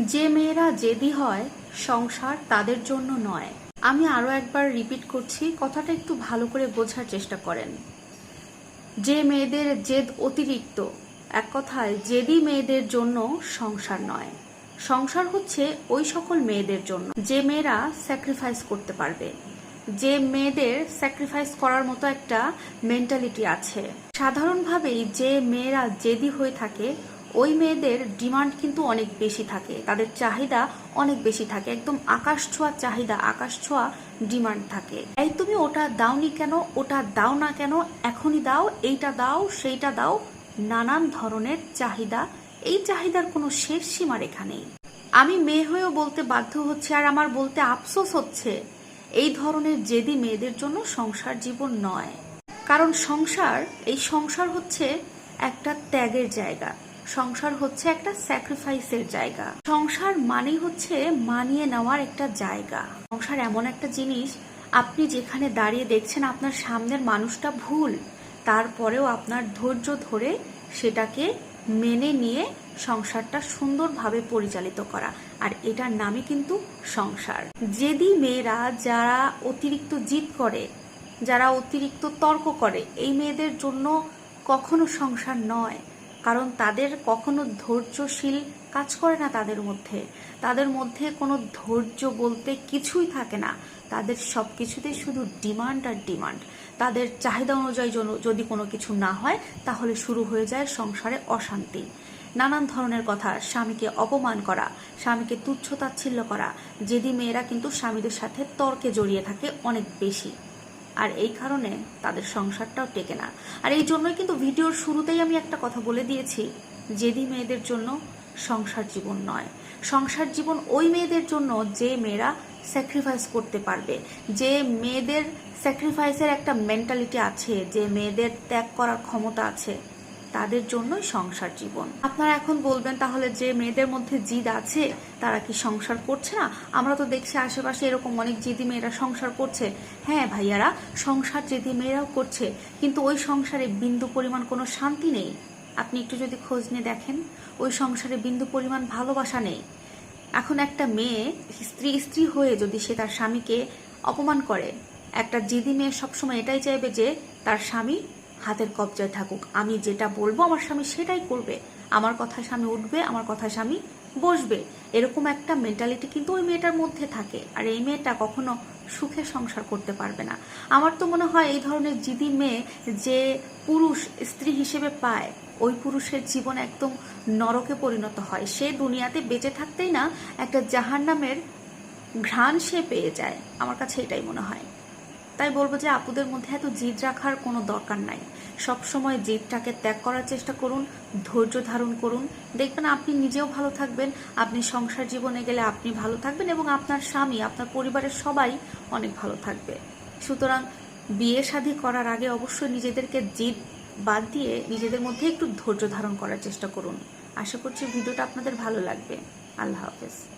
যে মেয়েরা জেদি হয়, সংসার তাদের জন্য নয়। আমি আরও একবার রিপিট করছি, কথাটা একটু ভালো করে বোঝার চেষ্টা করেন। যে মেয়েদের জেদ অতিরিক্ত, এক কথায় জেদি মেয়েদের জন্য সংসার নয়। সংসার হচ্ছে ওই সকল মেয়েদের জন্য। যে মেয়েরা স্যাক্রিফাইস করতে পারবে। যে মেয়েদের স্যাক্রিফাইস করার মতো একটা মেন্টালিটি আছে। সাধারণভাবেই যে মেয়েরা জেদি হয়ে থাকে ওই মেয়েদের ডিমান্ড কিন্তু অনেক বেশি থাকে। তাদের চাহিদা অনেক বেশি থাকে। একদম আকাশ ছোঁয়া চাহিদা, আকাশ ছোঁয়া ডিমান্ড থাকে। এই তুমি ওটা দাওনি কেন? ওটা দাও না কেন? এখনই দাও, এইটা দাও, সেইটা দাও। নানান ধরনের চাহিদা। এই চাহিদার কোনো শেষ সীমা রেখা নেই। আমি মেয়ে হয়েও বলতে বাধ্য হচ্ছে, আর আমার বলতে আফসোস হচ্ছে এই ধরনের জেদি মেয়েদের জন্য সংসার জীবন নয়। কারণ সংসার, এই সংসার হচ্ছে একটা ত্যাগের জায়গা। সংসার হচ্ছে একটা স্যাক্রিফাইসের জায়গা। সংসার মানেই হচ্ছে মানিয়ে নেওয়ার একটা জায়গা। সংসার এমন একটা জিনিস, আপনি যেখানে দাঁড়িয়ে দেখছেন আপনার সামনের মানুষটা ভুল, তারপরেও আপনার ধৈর্য ধরে সেটাকে মেনে নিয়ে সংসারটা সুন্দরভাবে পরিচালিত করা। আর এটার নামই কিন্তু সংসার। যেদি মেয়েরা যারা অতিরিক্ত জিদ করে, যারা অতিরিক্ত তর্ক করে, এই মেয়েদের জন্য কখনো সংসার নয়। কারণ তাদের কখনো ধৈর্যশীল কাজ করে না তাদের মধ্যে। তাদের মধ্যে কোনো ধৈর্য বলতে কিছুই থাকে না। তাদের সব কিছুতেই শুধু ডিমান্ড আর ডিমান্ড। তাদের চাহিদা অনুযায়ী যদি কোনো কিছু না হয়, তাহলে শুরু হয়ে যায় সংসারে অশান্তি। নানান ধরনের কথা, স্বামীকে অপমান করা, স্বামীকে তুচ্ছ তাচ্ছিল্য করা, যেদি মেয়েরা কিন্তু স্বামীদের সাথে তর্কে জড়িয়ে থাকে অনেক বেশি। আর এই কারণে তাদের সংসারটাও টেকে না। আর এই জন্যই কিন্তু ভিডিওর শুরুতেই আমি একটা কথা বলে দিয়েছি যেদি মেয়েদের জন্য সংসার জীবন নয়। সংসার জীবন ওই মেয়েদের জন্য যে মেয়েরা স্যাক্রিফাইস করতে পারবে। যে মেয়েদের স্যাক্রিফাইসের একটা মেন্টালিটি আছে, যে মেয়েদের ত্যাগ করার ক্ষমতা আছে। তাদের জন্যই সংসার জীবন। আপনারা এখন বলবেন, তাহলে যে মেয়েদের মধ্যে জিদ আছে, তারা কি সংসার করছে না? আমরা তো দেখছি আশেপাশে এরকম অনেক জিদি মেয়েরা সংসার করছে। হ্যাঁ ভাইয়ারা, সংসার জিদি মেয়েরাও করছে, কিন্তু ওই সংসারে বিন্দু পরিমাণ কোনো শান্তি নেই। আপনি একটু যদি খোঁজ নিয়ে দেখেন, ওই সংসারে বিন্দু পরিমাণ ভালোবাসা নেই। এখন একটা মেয়ে স্ত্রী স্ত্রী হয়ে যদি সে তার স্বামীকে অপমান করে, একটা জিদি মেয়ে সবসময় এটাই চাইবে যে তার স্বামী হাতের কবজায় থাকুক। আমি যেটা বলব, আমার স্বামী সেটাই করবে। আমার কথায় স্বামী উঠবে, আমার কথায় স্বামী বসবে। এরকম একটা মেন্টালিটি কিন্তু ওই মেয়েটার মধ্যে থাকে। আর এই মেয়েটা কখনো সুখে সংসার করতে পারবে না। আমার তো মনে হয় এই ধরনের জিদি মেয়ে যে পুরুষ স্ত্রী হিসেবে পায়, ওই পুরুষের জীবন একদম নরকে পরিণত হয়। সে দুনিয়াতে বেঁচে থাকতেই না, একটা জাহান্নামের ঘ্রাণ সে পেয়ে যায়। আমার কাছে এটাই মনে হয়। তাই বলব যে আপুদের মধ্যে এত জিদ রাখার কোনো দরকার নাই। সব সময় জিদটাকে ত্যাগ করার চেষ্টা করুন, ধৈর্য ধারণ করুন। দেখবেন আপনি নিজেও ভালো থাকবেন, আপনি সংসার জীবনে গেলে আপনি ভালো থাকবেন এবং আপনার স্বামী, আপনার পরিবারের সবাই অনেক ভালো থাকবে। সুতরাং বিয়ে শাদী করার আগে অবশ্যই নিজেদেরকে জিদ বাদ দিয়ে নিজেদের মধ্যে একটু ধৈর্য ধারণ করার চেষ্টা করুন। আশা করছি ভিডিওটা আপনাদের ভালো লাগবে। আল্লাহ হাফেজ।